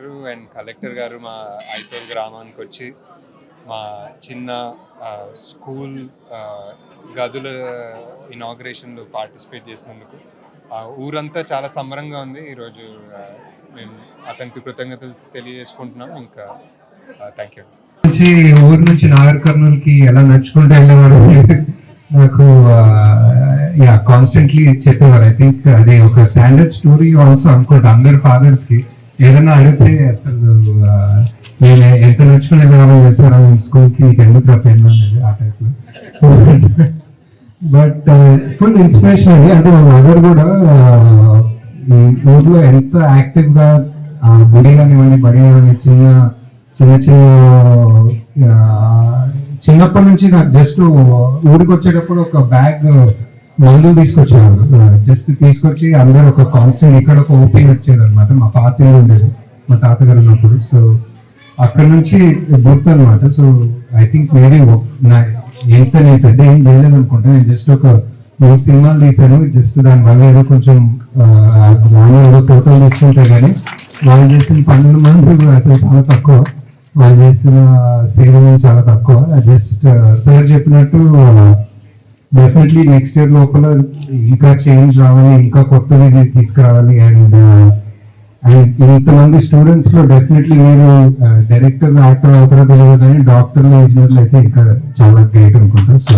గారు మా ఐపోల్ గ్రామానికి వచ్చి మా చిన్న స్కూల్ గదుల ఇనాగ్రేషన్లో పార్టిసిపేట్ చేసినందుకు ఆ, ఊరంతా చాలా సంబరంగా ఉంది. ఈరోజు మేము అతనికి కృతజ్ఞతలు తెలియజేసుకుంటున్నాం. ఇంకా థ్యాంక్ యూ నుంచి ఊరు నుంచి నాగర్ కర్నూలుకి ఎలా నడుచుకుంటూ వెళ్ళేవాడు నాకు యా కాన్స్టెంట్లీ చెప్పేవారు. ఐ థింక్ అది ఒక స్టాండర్డ్ స్టోరీ ఆల్సో అనుకుంటా అందరి ఫాదర్స్కి ఏదైనా అడిగితే అసలు నేను ఎంత నచ్చిన వెళ్ళేవాళ్ళం స్కూల్కి స్కూల్ నీకు ఎందుకు రా అనేది ఆ టైప్లో. బట్ ఫుల్ ఇన్స్పిరేషన్ అండి అంటే మా మదర్ కూడా ఈ ఊర్లో ఎంత యాక్టివ్గా గుడి కానివ్వండి బడి కానివ్వండి చిన్న చిన్న చిన్న చిన్నప్పటి నుంచి నాకు జస్ట్ ఊరికి వచ్చేటప్పుడు ఒక బ్యాగ్ మందులు తీసుకొచ్చేవాడు జస్ట్ తీసుకొచ్చి అందరూ ఒక కాన్స్టెంట్ ఇక్కడ ఒక ఓపెన్ వచ్చేది అనమాట మా పాత ఉండేది మా తాతగారు ఉన్నప్పుడు. సో అక్కడ నుంచి గుర్తు అనమాట సో ఐ థింక్ మేబీ నా ఎంత నేను పెద్ద ఏం చేయలేదు అనుకుంటా నేను జస్ట్ ఒక మూడు సినిమాలు తీశాను. జస్ట్ దాని వల్ల ఏదో కొంచెం నాన్న ఏదో ఫోటోలు తీసుకుంటే కానీ వాళ్ళు చేసిన పన్నెండు మంది అసలు చాలా తక్కువ. వాళ్ళు చేసిన సేవ చాలా తక్కువ. జస్ట్ సార్ చెప్పినట్టు డెఫినెట్లీ నెక్స్ట్ ఇయర్ లోపల ఇంకా చేంజ్ రావాలి ఇంకా కొత్తది తీసుకురావాలి అండ్ అండ్ uh, ఇంతమంది స్టూడెంట్స్లో డెఫినెట్లీ మీరు డైరెక్టర్ యాక్టర్ అవుతారో తెలియదు కానీ డాక్టర్లు ఇంజనీర్లు అయితే ఇంకా చాలా గ్రేట్ అనుకుంటారు సో